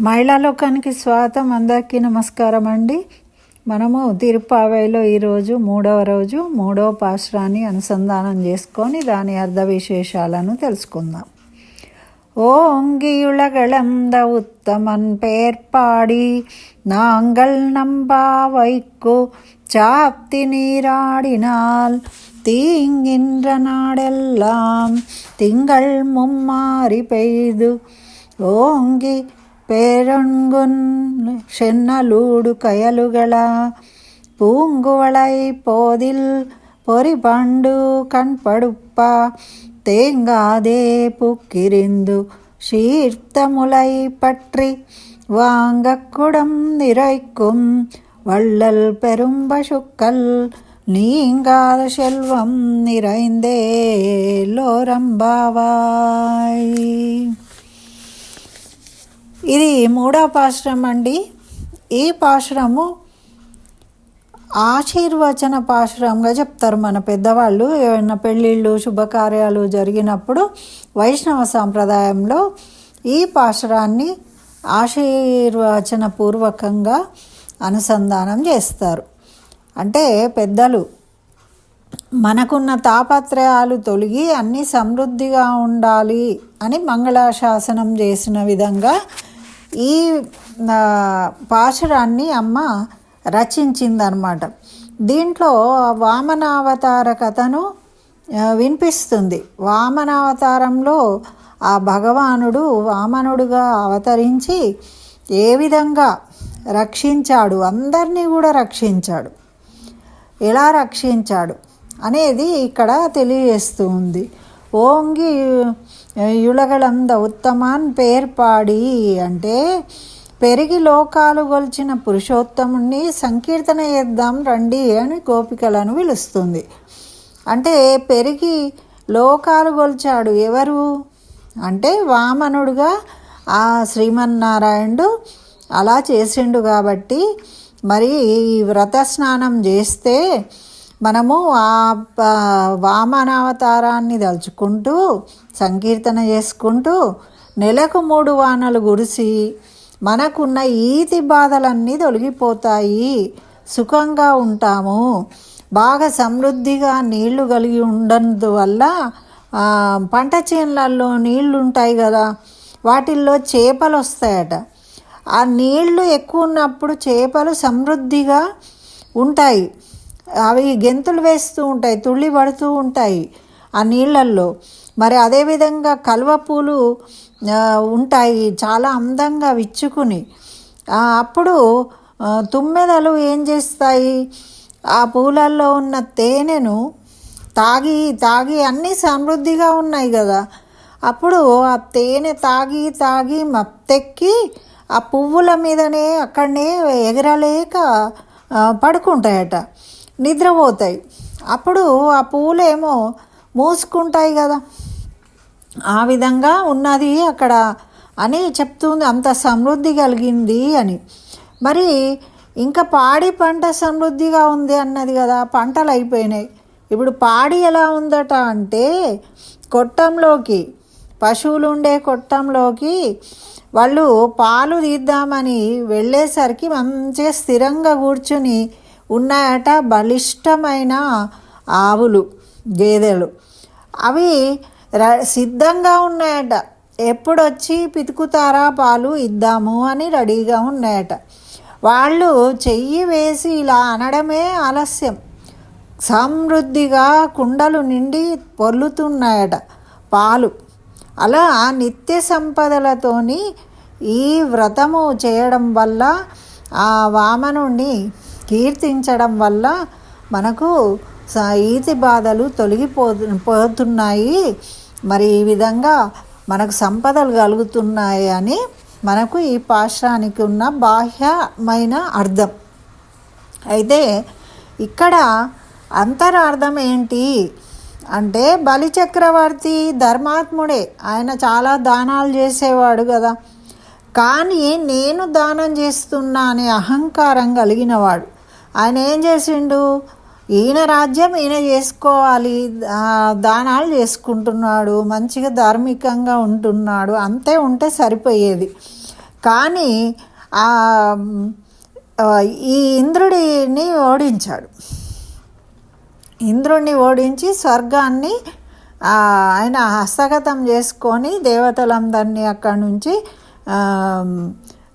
మహిళా లోకానికి స్వాగతం అందరికీ నమస్కారం అండి మనము తిరుపావైలో ఈరోజు మూడవ రోజు మూడవ పాశ్రాన్ని అనుసంధానం చేసుకొని దాని అర్ధ విశేషాలను తెలుసుకుందాం ஓங்கியுலகளந்த உத்தமன் பேர்பாடி நாங்கள் நம்பா வைக்கு சாப்தி நீராடினால் தீங்கின்ற நாடெல்லாம் திங்கள் மும்மாறி பெய்து ఓంగి பேரொன்குன் சென்னலூடு கயலுகளா பூங்குவளை போதில் பொறிபண்டு கண்படுப்பா தேங்காதே புக்கிரிந்து சீர்த்தமுலை பற்றி வாங்கக்குடம் நிறைக்கும் வள்ளல் பெரும்பசுக்கள் நீங்காத செல்வம் நிறைந்தே லோரம்பாவாய். ఇది మూడవ పాశ్రం అండి. ఈ పాశ్రము ఆశీర్వచన పాశురంగా చెప్తారు మన పెద్దవాళ్ళు. ఏమైనా పెళ్ళిళ్ళు శుభకార్యాలు జరిగినప్పుడు వైష్ణవ సాంప్రదాయంలో ఈ పాశురాన్ని ఆశీర్వచన పూర్వకంగా అనుసంధానం చేస్తారు. అంటే పెద్దలు మనకున్న తాపత్రయాలు తొలగి అన్నీ సమృద్ధిగా ఉండాలి అని మంగళాశాసనం చేసిన విధంగా ఈ పాశురాన్ని అమ్మ రచించిందనమాట దీంట్లో వామనావతార కథను వినిపిస్తుంది. వామనావతారంలో ఆ భగవానుడు వామనుడుగా అవతరించి ఏ విధంగా రక్షించాడు? అందరినీ కూడా రక్షించాడు. ఎలా రక్షించాడు అనేది ఇక్కడ తెలియజేస్తూ ఉంది. ఓంగి యులగళంద ఉత్తమాన్ పేర్పాడి అంటే పెరిగి లోకాలు గొల్చిన పురుషోత్తముణ్ణి సంకీర్తన చేద్దాం రండి అని గోపికలను పిలుస్తుంది. అంటే పెరిగి లోకాలు గొల్చాడు ఎవరు? అంటే వామనుడుగా ఆ శ్రీమన్నారాయణుడు అలా చేసిండు కాబట్టి మరి వ్రత స్నానం చేస్తే మనము ఆ వామనావతారాన్ని దలుచుకుంటూ సంకీర్తన చేసుకుంటూ నెలకు మూడు వానలు గురిసి మనకున్న ఈతి బాధలన్నీ తొలగిపోతాయి. సుఖంగా ఉంటాము. బాగా సమృద్ధిగా నీళ్ళు కలిగి వల్ల పంట చేనులలో నీళ్ళు ఉంటాయి కదా వాటిల్లో చేపలు వస్తాయట ఆ నీళ్ళు ఎక్కువ ఉన్నప్పుడు చేపలు సమృద్ధిగా ఉంటాయి. అవి గెంతులు వేస్తూ ఉంటాయి తుళ్ళి పడుతూ ఉంటాయి ఆ నీళ్ళల్లో. మరి అదేవిధంగా కలువ పూలు ఉంటాయి చాలా అందంగా విచ్చుకుని. అప్పుడు తుమ్మెదలు ఏం చేస్తాయి? ఆ పూలల్లో ఉన్న తేనెను తాగి తాగి అన్నీ సమృద్ధిగా ఉన్నాయి కదా. అప్పుడు ఆ తేనె తాగి తాగి మత్తెక్కి ఆ పువ్వుల మీదనే అక్కడనే ఎగరలేక పడుకుంటాయట. నిద్రపోతాయి. అప్పుడు ఆ పూలేమో మూసుకుంటాయి కదా. ఆ విధంగా ఉన్నది అక్కడ అని చెప్తుంది. అంత సమృద్ధి కలిగింది అని. మరి ఇంకా పాడి పంట సమృద్ధిగా ఉంది అన్నది కదా. పంటలు అయిపోయినాయి. ఇప్పుడు పాడి ఎలా ఉందట అంటే కొట్టంలోకి పశువులు ఉండే కొట్టంలోకి వాళ్ళు పాలు తీద్దామని వెళ్ళేసరికి మంచిగా స్థిరంగా కూర్చుని ఉన్నాయట బలిష్టమైన ఆవులు గేదెలు. అవి సిద్ధంగా ఉన్నాయట. ఎప్పుడొచ్చి పితుకుతారా పాలు ఇద్దాము అని రెడీగా ఉన్నాయట. వాళ్ళు చెయ్యి వేసి ఇలా అనడమే ఆలస్యం. సమృద్ధిగా కుండలు నిండి పొర్లుతున్నాయట పాలు. అలా నిత్య సంపదలతోని ఈ వ్రతము చేయడం వల్ల ఆ వామనుణ్ణి కీర్తించడం వల్ల మనకు ఈతి బాధలు తొలగిపో పోతున్నాయి. మరి ఈ విధంగా మనకు సంపదలు కలుగుతున్నాయి అని మనకు ఈ పాశ్రానికి ఉన్న బాహ్యమైన అర్థం. అయితే ఇక్కడ అంతరార్థం ఏంటి? అంటే బలిచక్రవర్తి ధర్మాత్ముడే. ఆయన చాలా దానాలు చేసేవాడు కదా. కానీ నేను దానం చేస్తున్నా అనే అహంకారం కలిగినవాడు ఆయన ఏం చేసిండు? ఈయన రాజ్యం ఈయన చేసుకోవాలి. దానాలు చేసుకుంటున్నాడు. మంచిగా ధార్మికంగా ఉంటున్నాడు. అంతే ఉంటే సరిపోయేది. కానీ ఆ, ఈ ఇంద్రుడిని ఓడించాడు. ఇంద్రుడిని ఓడించి స్వర్గాన్ని ఆయన హస్తగతం చేసుకొని దేవతలందరినీ అక్కడి నుంచి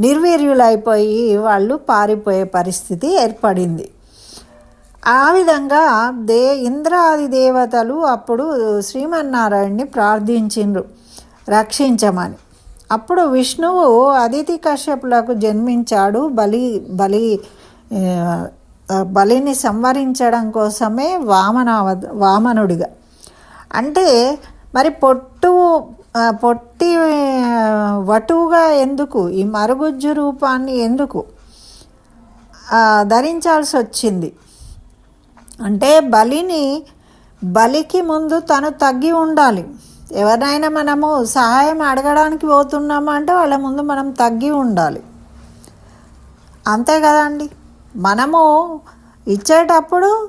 నిర్వీర్యులైపోయి వాళ్ళు పారిపోయే పరిస్థితి ఏర్పడింది. ఆ విధంగా దే ఇంద్రాది దేవతలు అప్పుడు శ్రీమన్నారాయణ్ణి ప్రార్థించిండ్రు రక్షించమని. అప్పుడు విష్ణువు అదితి కశ్యపులకు జన్మించాడు. బలి బలి బలిని సంవరించడం కోసమే వామనావ వామనుడిగా. అంటే మరి పొట్టు పొట్టి వటువుగా ఎందుకు? ఈ మరుగుజ్జు రూపాన్ని ఎందుకు? ధరించాల్సి వచ్చింది. అంటే బలిని బలికి ముందు తను తగ్గి ఉండాలి. ఎవరినైనా మనము సహాయం అడగడానికి పోతున్నామా అంటే వాళ్ళ ముందు మనం తగ్గి ఉండాలి. అంతే కదండి. మనము ఇచ్చేటప్పుడు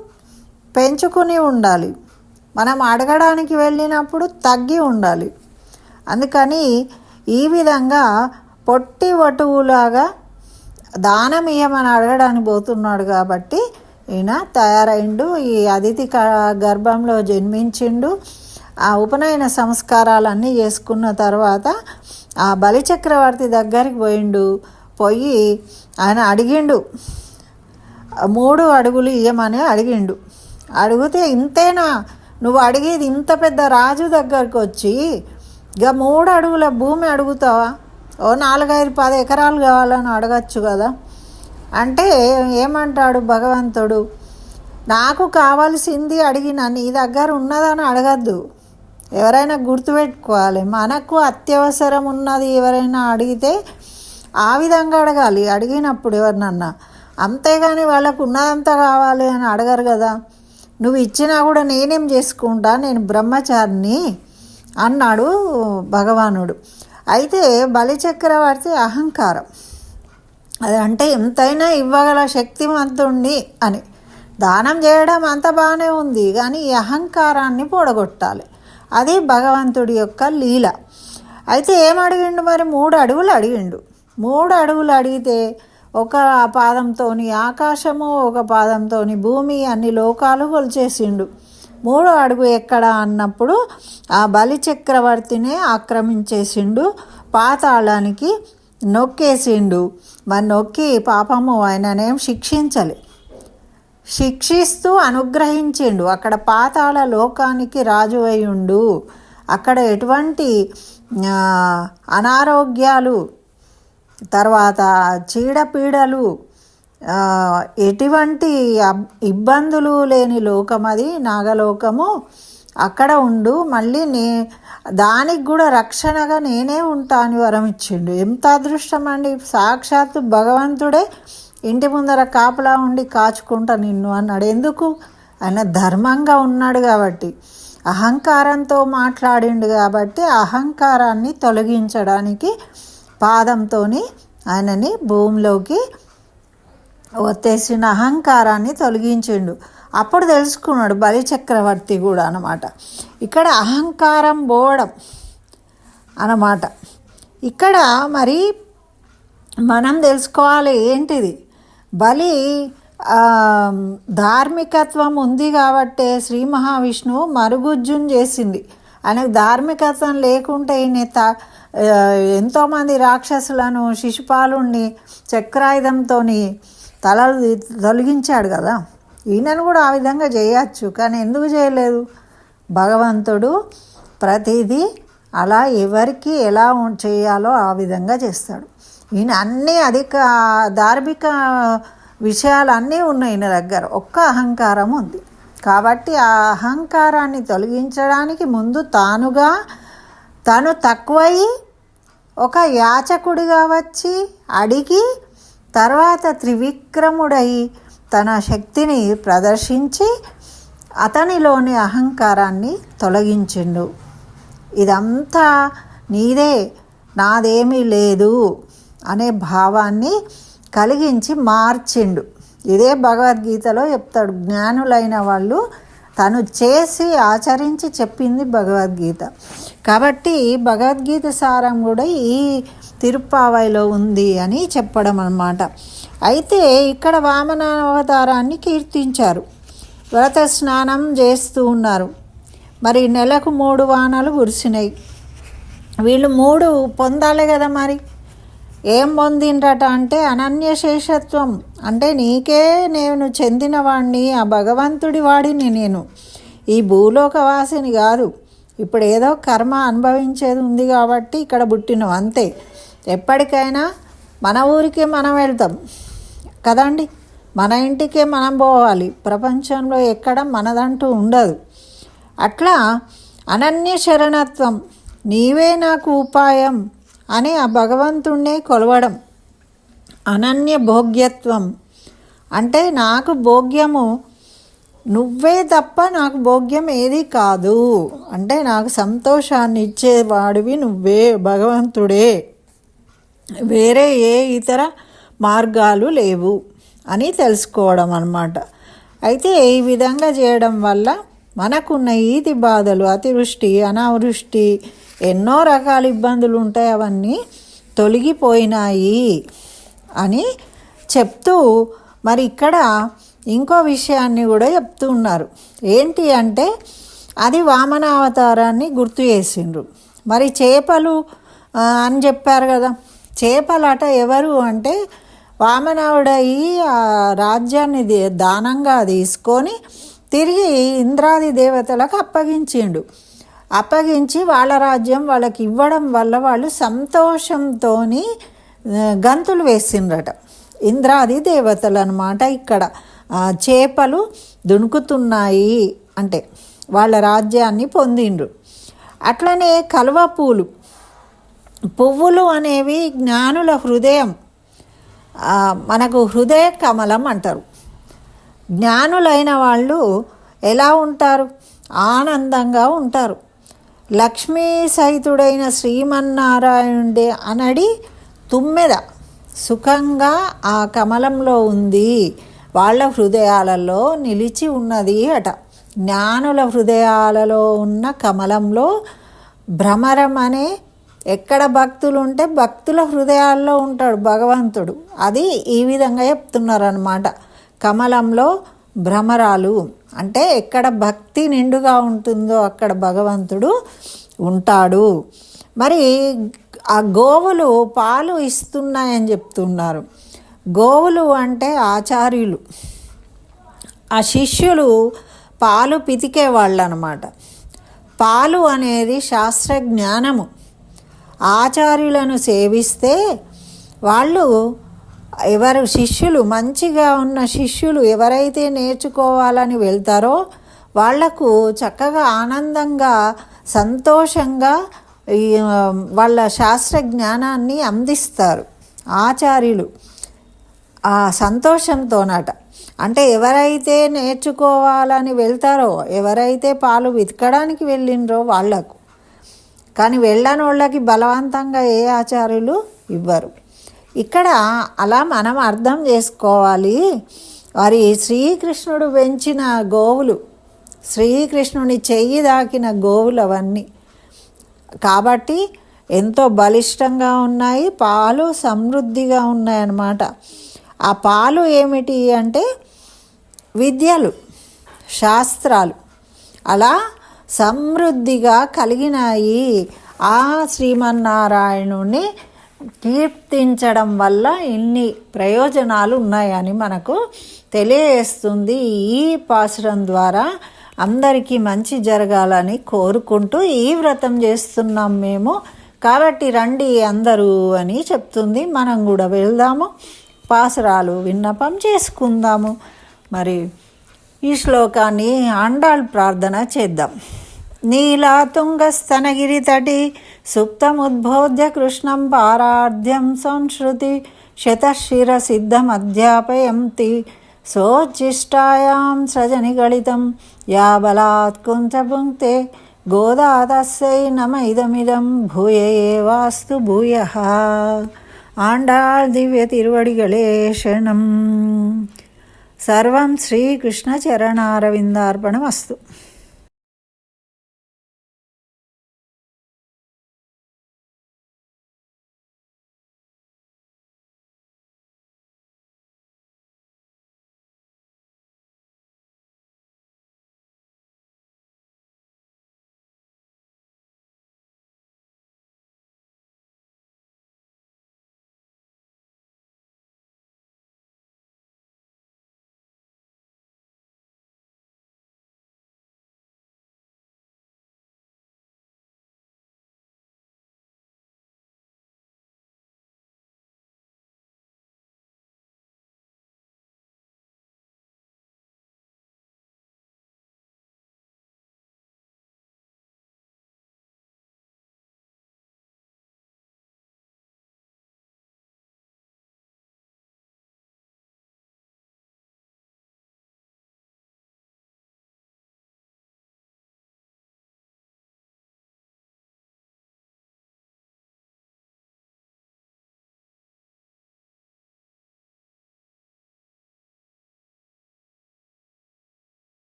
పెంచుకుని ఉండాలి. మనం అడగడానికి వెళ్ళినప్పుడు తగ్గి ఉండాలి. అందుకని ఈ విధంగా పొట్టి వటువులాగా దానం ఇయ్యమని అడగడానికి పోతున్నాడు కాబట్టి ఈయన తయారైండు. ఈ అతిథి గర్భంలో జన్మించిండు. ఆ ఉపనయన సంస్కారాలన్నీ చేసుకున్న తర్వాత ఆ బలిచక్రవర్తి దగ్గరికి పోయిండు. పోయి ఆయన అడిగిండు. మూడు అడుగులు ఇయ్యమని అడిగిండు. అడిగితే ఇంతేనా? నువ్వు అడిగేది ఇంత పెద్ద రాజు దగ్గరకు వచ్చి ఇక మూడు అడుగుల భూమి అడుగుతావా? ఓ నాలుగైదు పది ఎకరాలు కావాలని అడగచ్చు కదా. అంటే ఏమంటాడు భగవంతుడు? నాకు కావాల్సింది అడిగిన నీ దగ్గర ఉన్నదని అడగద్దు. ఎవరైనా గుర్తుపెట్టుకోవాలి మనకు అత్యవసరం ఉన్నది ఎవరైనా అడిగితే ఆ విధంగా అడగాలి. అడిగినప్పుడు ఎవరినన్నా. అంతేగాని వాళ్ళకు ఉన్నదంతా కావాలి అని అడగరు కదా. నువ్వు ఇచ్చినా కూడా నేనేం చేసుకుంటా? నేను బ్రహ్మచారిని అన్నాడు భగవానుడు. అయితే బలిచక్రవర్తి అహంకారం. అది అంటే ఎంతైనా ఇవ్వగల శక్తివంతుణ్ణి అని. దానం చేయడం అంత బాగానే ఉంది కానీ ఈ అహంకారాన్ని పొడగొట్టాలి. అది భగవంతుడి యొక్క లీల. అయితే ఏమడిగిండు మరి? మూడు అడుగులు అడిగిండు. మూడు అడుగులు అడిగితే ఒక పాదంతోని ఆకాశము ఒక పాదంతోని భూమి అన్ని లోకాలు కొలిచేసిండు. మూడో అడుగు ఎక్కడ అన్నప్పుడు ఆ బలి చక్రవర్తినే ఆక్రమించేసిండు పాతాళానికి నొక్కేసిండు. మరి నొక్కి పాపము ఆయననేం శిక్షించలే. శిక్షిస్తూ అనుగ్రహించిండు. అక్కడ పాతాళ లోకానికి రాజు అయ్యుండు. అక్కడ ఎటువంటి అనారోగ్యాలు తర్వాత చీడపీడలు ఎటువంటి అబ్- ఇబ్బందులు లేని లోకం అది నాగలోకము. అక్కడ ఉండు మళ్ళీ నే దానికి కూడా రక్షణగా నేనే ఉంటా అని వరం ఇచ్చిండు. ఎంత అదృష్టం అండి సాక్షాత్తు భగవంతుడే ఇంటి ముందర కాపలా ఉండి కాచుకుంటా నిన్ను అన్నాడు. ఎందుకు? ఆయన ధర్మంగా ఉన్నాడు కాబట్టి. అహంకారంతో మాట్లాడిండు కాబట్టి అహంకారాన్ని తొలగించడానికి పాదంతోని ఆయనని భూమిలోకి ఒత్తేసిన అహంకారాన్ని తొలగించిండు. అప్పుడు తెలుసుకున్నాడు బలి చక్రవర్తి కూడా అన్నమాట. ఇక్కడ అహంకారం పోవడం అనమాట ఇక్కడ మరి మనం తెలుసుకోవాలి ఏంటిది? బలి ధార్మికత్వం ఉంది కాబట్టే శ్రీ మహావిష్ణువు మరుగుజ్జుని చేసింది. ఆయనకు ధార్మికత్వం లేకుంటే ఈయన త ఎంతోమంది రాక్షసులను శిశుపాలుణ్ణి చక్రాయుధంతో తలలు తొలగించాడు కదా. ఈయనను కూడా ఆ విధంగా చేయొచ్చు కానీ ఎందుకు చేయలేదు? భగవంతుడు ప్రతిదీ అలా ఎవరికి ఎలా ఉం- చేయాలో ఆ విధంగా చేస్తాడు. ఈయన అన్నీ అధిక ధార్మిక విషయాలు అన్నీ ఉన్నాయి ఈయన దగ్గర. ఒక్క అహంకారం ఉంది. కాబట్టి ఆ అహంకారాన్ని తొలగించడానికి ముందు తానుగా తను తక్కువై ఒక యాచకుడిగా వచ్చి అడిగి తర్వాత త్రివిక్రముడై తన శక్తిని ప్రదర్శించి అతనిలోని అహంకారాన్ని తొలగించిండు. ఇదంతా నీదే నాదేమీ లేదు అనే భావాన్ని కలిగించి మార్చిండు. ఇదే భగవద్గీతలో చెప్తాడు. జ్ఞానులైన వాళ్ళు తను చేసి ఆచరించి చెప్పింది భగవద్గీత. కాబట్టి భగవద్గీత సారం కూడా ఈ తిరుప్పావైలో ఉంది అని చెప్పడం అన్నమాట. అయితే ఇక్కడ వామన అవతారాన్ని కీర్తించారు. వ్రత స్నానం చేస్తూ ఉన్నారు. మరి నెలకు మూడు వానలు కురిసినాయి. వీళ్ళు మూడు పొందాలి కదా మరి? ఏం పొందిండ్రట అంటే అనన్యశేషత్వం అంటే నీకే నేను చెందినవాణ్ణి ఆ భగవంతుడి వాడిని నేను. ఈ భూలోకవాసిని కాదు. ఇప్పుడు ఏదో కర్మ అనుభవించేది ఉంది కాబట్టి ఇక్కడ పుట్టినవు అంతే. ఎప్పటికైనా మన ఊరికే మనం వెళ్తాం. కదండి? మన ఇంటికే మనం పోవాలి. ప్రపంచంలో ఎక్కడ మనదంటూ ఉండదు. అట్లా అనన్య శరణత్వం నీవే నాకు ఉపాయం అని ఆ భగవంతుణ్ణే కొలవడం. అనన్య భోగ్యత్వం. అంటే నాకు భోగ్యము నువ్వే తప్ప నాకు భోగ్యం ఏది కాదు. అంటే నాకు సంతోషాన్ని ఇచ్చేవాడివి నువ్వే భగవంతుడే. వేరే ఏ ఇతర మార్గాలు లేవు అని తెలుసుకోవడం అన్నమాట. అయితే ఈ విధంగా చేయడం వల్ల మనకున్న ఈతి బాధలు అతివృష్టి అనావృష్టి ఎన్నో రకాల ఇబ్బందులు ఉంటాయి అవన్నీ తొలగిపోయినాయి అని చెప్తూ మరి ఇక్కడ ఇంకో విషయాన్ని కూడా చెప్తూ ఉన్నారు. ఏంటి అంటే అది వామన అవతారాన్ని గుర్తు చేసిండ్రు. మరి చేపలు అని చెప్పారు కదా చేపలట ఎవరు అంటే వామనావుడయి ఆ రాజ్యాన్ని దానంగా తీసుకొని తిరిగి ఇంద్రాది దేవతలకు అప్పగించిండు. అప్పగించి వాళ్ళ రాజ్యం వాళ్ళకి ఇవ్వడం వల్ల వాళ్ళు సంతోషంతో గంతులు వేసిండ్రట. ఇంద్రాది దేవతలు అనమాట ఇక్కడ చేపలు దుణుకుతున్నాయి అంటే వాళ్ళ రాజ్యాన్ని పొందిండ్రు. అట్లనే కలువ పూలు పువ్వులు అనేవి జ్ఞానుల హృదయం. మనకు హృదయ కమలం అంటారు. జ్ఞానులైన వాళ్ళు ఎలా ఉంటారు? ఆనందంగా ఉంటారు. లక్ష్మీ సహితుడైన శ్రీమన్నారాయణుడి అనడి తుమ్మెద. సుఖంగా ఆ కమలంలో ఉంది. వాళ్ళ హృదయాలలో నిలిచి ఉన్నది అట. జ్ఞానుల హృదయాలలో ఉన్న కమలంలో భ్రమరం అనే ఎక్కడ భక్తులు ఉంటే భక్తుల హృదయాల్లో ఉంటాడు భగవంతుడు. అది ఈ విధంగా చెప్తున్నారు అనమాట కమలంలో భ్రమరాలు. అంటే ఎక్కడ భక్తి నిండుగా ఉంటుందో అక్కడ భగవంతుడు ఉంటాడు. మరి ఆ గోవులు పాలు ఇస్తున్నాయని చెప్తున్నారు. గోవులు అంటే ఆచార్యులు. ఆ శిష్యులు పాలు పితికే వాళ్ళు అనమాట పాలు అనేది శాస్త్ర జ్ఞానము ఆచార్యులను సేవిస్తే వాళ్ళు ఎవరు శిష్యులు మంచిగా ఉన్న శిష్యులు ఎవరైతే నేర్చుకోవాలని వెళ్తారో వాళ్ళకు చక్కగా ఆనందంగా సంతోషంగా వాళ్ళ శాస్త్ర జ్ఞానాన్ని అందిస్తారు ఆచార్యులు. ఆ సంతోషంతోనట. అంటే ఎవరైతే నేర్చుకోవాలని వెళ్తారో ఎవరైతే పాలు వెతకడానికి వెళ్ళిండ్రో వాళ్ళకు. కానీ వెళ్ళని వాళ్ళకి బలవంతంగా ఏ ఆచార్యులు ఇవ్వరు. ఇక్కడ అలా మనం అర్థం చేసుకోవాలి. వారి శ్రీకృష్ణుడు పెంచిన గోవులు శ్రీకృష్ణుని చెయ్యి దాకిన గోవులు అవన్నీ. కాబట్టి ఎంతో బలిష్టంగా ఉన్నాయి పాలు సమృద్ధిగా ఉన్నాయన్నమాట. ఆ పాలు ఏమిటి అంటే విద్యలు శాస్త్రాలు. అలా సమృద్ధిగా కలిగినాయి. ఆ శ్రీమన్నారాయణుని కీర్తించడం వల్ల ఇన్ని ప్రయోజనాలు ఉన్నాయని మనకు తెలియజేస్తుంది. ఈ పాసురం ద్వారా అందరికీ మంచి జరగాలని కోరుకుంటూ ఈ వ్రతం చేస్తున్నాం మేము. కాబట్టి రండి అందరూ అని చెప్తుంది. మనం కూడా వెళ్దాము. పాసురాలు విన్నపం చేసుకుందాము. మరి ఈ శ్లోకాన్ని ఆండాళ్ ప్రార్థన చేద్దాం. నీలాతుంగస్తనగిరితటి సుప్తముద్బోధ్య కృష్ణం పారార్థ్యం సంశ్రుతి శతశిర సిద్ధమధ్యాపయంతి సోచ్చిష్టాయాం సృజనిగళితం యా బలాత్ కుంచపుంక్తే గోదాతస్యై నమ ఇదమిదం భూయ భూయ. ఆండాళ్ దివ్య తిరువడిగళే శరణం. సర్వం శ్రీకృష్ణ చరణారవిందార్పణమస్తు